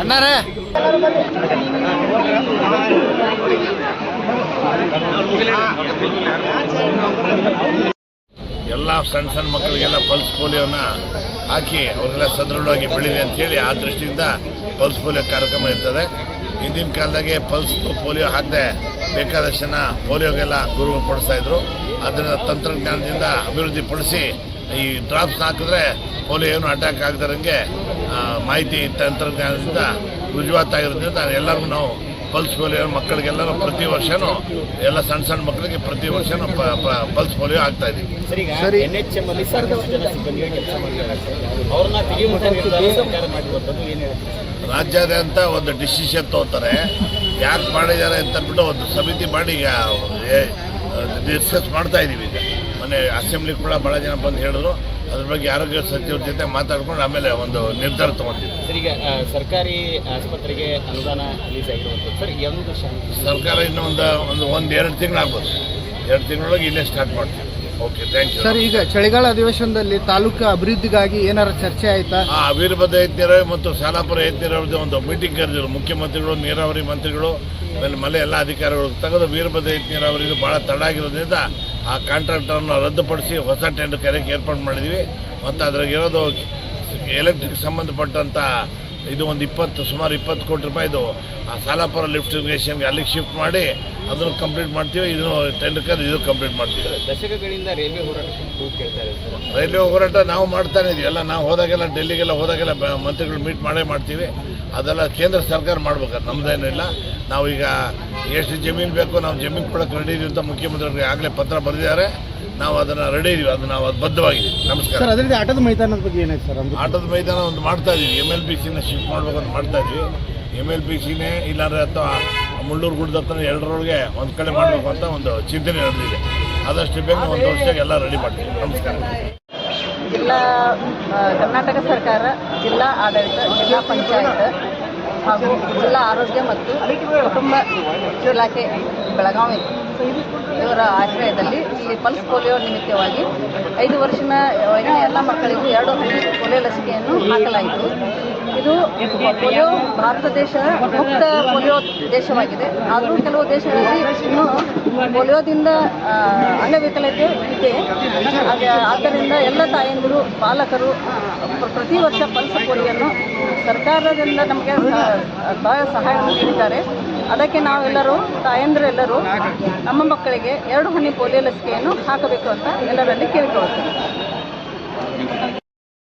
ಅಣ್ಣಾರೇ ಎಲ್ಲ ಸಣ್ಣ ಸಣ್ಣ ಮಕ್ಕಳಿಗೆಲ್ಲ ಪಲ್ಸ್ ಪೋಲಿಯೋನ ಹಾಕಿ ಅವರೆಲ್ಲ ಸದೃಢವಾಗಿ ಬೆಳೀಲಿ ಅಂತೇಳಿ ಆ ದೃಷ್ಟಿಯಿಂದ ಪಲ್ಸ್ ಪೋಲಿಯೋ ಕಾರ್ಯಕ್ರಮ ಇರ್ತದೆ. ಹಿಂದಿನ ಕಾಲದಾಗೆ ಪಲ್ಸ್ ಪೋಲಿಯೋ ಹಾಕದೆ ಬೇಕಾದಷ್ಟು ಜನ ಪೋಲಿಯೋಗೆಲ್ಲ ಗುರು ಪಡಿಸ್ತಾ ಇದ್ರು. ಅದರಿಂದ ತಂತ್ರಜ್ಞಾನದಿಂದ ಅಭಿವೃದ್ಧಿ ಪಡಿಸಿ ಈ ಡ್ರಾಪ್ಸ್ ಹಾಕಿದ್ರೆ ಪೋಲಿಯೋ ಏನು ಅಟ್ಯಾಕ್ ಆಗದಂಗೆ ಮಾಹಿತಿ ತಂತ್ರಜ್ಞಾನದಿಂದ ರುಜುವಾತಾಗಿರೋದ್ರಿಂದ ಎಲ್ಲರಿಗೂ ನಾವು ಪಲ್ಸ್ ಪೋಲಿಯೋ ಮಕ್ಕಳಿಗೆಲ್ಲ ಪ್ರತಿ ವರ್ಷನೂ ಎಲ್ಲ ಸಣ್ಣ ಸಣ್ಣ ಮಕ್ಕಳಿಗೆ ಪ್ರತಿ ವರ್ಷನೂ ಪ- ಪ- ಪಲ್ಸ್ ಪೋಲಿಯೋ ಆಗ್ತಾ ಇದ್ದೀವಿ ರಾಜ್ಯಾದ್ಯಂತ ಒಂದು ಡಿಸಿಷನ್ ತಗೋತಾರೆ. ಯಾಕೆ ಮಾಡಿದ್ದಾರೆ ಅಂತ ಅಂದ್ಬಿಟ್ಟು ಒಂದು ಸಮಿತಿ ಮಾಡಿ ಈಗ ಡಿಸ್ಕಸ್ ಮಾಡ್ತಾ ಇದ್ದೀವಿ ಈಗ. ಮೊನ್ನೆ ಅಸೆಂಬ್ಲಿ ಕೂಡ ಭಾಳ ಜನ ಬಂದು ಹೇಳಿದ್ರು. ಅದ್ರ ಬಗ್ಗೆ ಆರೋಗ್ಯ ಸಚಿವರ ಜೊತೆ ಮಾತಾಡ್ಕೊಂಡು ಆಮೇಲೆ ಒಂದು ನಿರ್ಧಾರ ತಗೊಂಡಿದ್ವಿ ಸರ್ ಈಗ ಸರ್ಕಾರಿ ಆಸ್ಪತ್ರೆಗೆ ಅನುದಾನ ರಿಲೀಸ್ ಆಗಿರುವಂಥದ್ದು. ಸರ್ ಒಂದು ಸರ್ಕಾರ ಇನ್ನೂ ಒಂದು ಒಂದು ಒಂದು ಎರಡು ತಿಂಗಳು ಆಗ್ಬೋದು. ಎರಡು ತಿಂಗಳೊಳಗೆ ಇಲ್ಲೇ ಸ್ಟಾರ್ಟ್ ಮಾಡ್ತೀವಿ. ಓಕೆ ಥ್ಯಾಂಕ್ ಯು ಸರ್ ಈಗ ಚಳಿಗಾಲ ಅಧಿವೇಶನದಲ್ಲಿ ತಾಲೂಕು ಅಭಿವೃದ್ಧಿಗಾಗಿ ಏನಾರ ಚರ್ಚೆ ಆಯ್ತಾ? ಆ ಅವಿರ್ಭದ ಯತ್ನಿರ ಮತ್ತು ಶಾಲಾಪುರ ಯತ್ನಿರವ್ರದ್ದು ಒಂದು ಮೀಟಿಂಗ್ ಕರೆದಿದ್ರು. ಮುಖ್ಯಮಂತ್ರಿಗಳು ನೀರಾವರಿ ಮಂತ್ರಿಗಳು ಆಮೇಲೆ ಮಲೆ ಎಲ್ಲ ಅಧಿಕಾರಿಗಳು. ತೆಗೆದು ವೀರಭದ್ರ ಯತ್ನಿರ ಅವರಿಗೆ ಭಾಳ ತಡ ಆಗಿರೋದ್ರಿಂದ ಆ ಕಾಂಟ್ರಾಕ್ಟರನ್ನು ರದ್ದುಪಡಿಸಿ ಹೊಸ ಟೆಂಡರ್ ಕರೆಗೆ ಏರ್ಪಾಡು ಮಾಡಿದ್ವಿ. ಮತ್ತು ಅದ್ರಾಗ ಇರೋದು ಎಲೆಕ್ಟ್ರಿಕ್ ಸಂಬಂಧಪಟ್ಟಂಥ ಇದು ಒಂದು ಇಪ್ಪತ್ತು ಸುಮಾರು ಇಪ್ಪತ್ತು ಕೋಟಿ ರೂಪಾಯಿದು ಆ ಸಾಲಾಪುರ ಲಿಫ್ಟ್ ಇರಿಗೇಷನ್ಗೆ ಅಲ್ಲಿಗೆ ಶಿಫ್ಟ್ ಮಾಡಿ ಅದನ್ನು ಕಂಪ್ಲೀಟ್ ಮಾಡ್ತೀವಿ. ಇದನ್ನು ಟೆಂಡರ್ ಕರೆದು ಇದು ಕಂಪ್ಲೀಟ್ ಮಾಡ್ತೀವಿ. ದಶಕಗಳಿಂದ ರೈಲ್ವೆ ಹೋರಾಟ ರೈಲ್ವೆ ಹೋರಾಟ ನಾವು ಮಾಡ್ತಾನೆ ಇದೀವಿ. ಎಲ್ಲ ನಾವು ಹೋದಾಗೆಲ್ಲ ಡೆಲ್ಲಿಗೆಲ್ಲ ಹೋದಾಗೆಲ್ಲ ಮಂತ್ರಿಗಳು ಮೀಟ್ ಮಾಡೇ ಮಾಡ್ತೀವಿ. ಅದೆಲ್ಲ ಕೇಂದ್ರ ಸರ್ಕಾರ ಮಾಡ್ಬೇಕಾದ್ರೆ ನಮ್ದೇನಿಲ್ಲ ನಾವು ಈಗ ಎಷ್ಟು ಜಮೀನು ಬೇಕು ನಾವು ಜಮೀನು ಕೊಡಕ್ಕೆ ರೆಡಿ ಇದೀವಿ ಅಂತ ಮುಖ್ಯಮಂತ್ರಿಗಳು ಆಗಲೇ ಪತ್ರ ಬರೆದಿದ್ದಾರೆ. ನಾವು ಅದನ್ನು ರೆಡಿ ಇದೀವಿ. ಅದು ನಾವು ಅದು ಬದ್ಧವಾಗಿದ್ದೀವಿ ನಮಸ್ಕಾರ. ಸರ್ ಅದರಿಂದ ಆಟದ ಮೈದಾನದ ಬಗ್ಗೆ ಏನಾಯ್ತು ಸರ್ ಅಂದ್ರೆ? ಆಟದ ಮೈದಾನ ಒಂದು ಮಾಡ್ತಾ ಇದ್ದೀವಿ ಎಂ ಎಲ್ ಪಿ ಸಿನ ಶಿಫ್ಟ್ ಮಾಡ್ಬೇಕು ಅಂತ ಮಾಡ್ತಾ ಇದ್ದೀವಿ ಎಂ ಎಲ್ ಪಿ ಸಿನೇ ಇಲ್ಲಾಂದ್ರೆ ಅಥವಾ ಮುಳ್ಳೂರು ಗುಡ್ಡದ ಹತ್ರ ಎರಡರೊಳಗೆ ಒಂದು ಕಡೆ ಮಾಡಬೇಕು ಅಂತ ಒಂದು ಚಿಂತನೆ ನಡೆದಿದೆ. ಆದಷ್ಟು ಬೇಗ ಒಂದು ವರ್ಷಕ್ಕೆ ಎಲ್ಲ ರೆಡಿ ಮಾಡ್ತೀವಿ. ನಮಸ್ಕಾರ. ಜಿಲ್ಲಾ ಕರ್ನಾಟಕ ಸರ್ಕಾರ ಜಿಲ್ಲಾ ಆಡಳಿತ ಜಿಲ್ಲಾ ಪಂಚಾಯತ್ ಹಾಗೂ ಜಿಲ್ಲಾ ಆರೋಗ್ಯ ಮತ್ತು ಕುಟುಂಬ ಇಲಾಖೆ ಬೆಳಗಾವಿ. ಇವರ ಆಶ್ರಯದಲ್ಲಿ ಇಲ್ಲಿ ಪಲ್ಸ್ ಪೋಲಿಯೋ ನಿಮಿತ್ತವಾಗಿ ಐದು ವರ್ಷದ ಎಲ್ಲ ಮಕ್ಕಳಿಗೂ ಎರಡು ಹನಿ ಪೋಲಿಯೋ ಲಸಿಕೆಯನ್ನು ಹಾಕಲಾಯಿತು. ಇದು ಪೋಲಿಯೋ ಭಾರತ ದೇಶ ಮುಕ್ತ ಪೋಲಿಯೋ ದೇಶವಾಗಿದೆ. ಆದರೂ ಕೆಲವು ದೇಶಗಳಲ್ಲಿ ಇನ್ನೂ ಪೋಲಿಯೋದಿಂದ ಅಂಗವಿಕಲತೆ ಇದೆ. ಆದ- ಆದ್ದರಿಂದ ಎಲ್ಲ ತಾಯಂದಿರು, ಪಾಲಕರು ಪ್ರತಿ ವರ್ಷ ಪಲ್ಸ್ ಪೋಲಿಯೋನ್ನು ಸರ್ಕಾರದಿಂದ ನಮಗೆ ಬಹಳ ಸಹಾಯವನ್ನು ನೀಡಿದ್ದಾರೆ. ಅದಕ್ಕೆ ನಾವೆಲ್ಲರೂ, ತಾಯಂದಿರೆಲ್ಲರೂ ನಮ್ಮ ಮಕ್ಕಳಿಗೆ ಎರಡು ಹನಿ ಪೋಲಿಯೋ ಲಸಿಕೆಯನ್ನು ಹಾಕಬೇಕು ಅಂತ ಎಲ್ಲರಲ್ಲಿ ಕೇಳಿಕೊಳ್ಳುತ್ತೇವೆ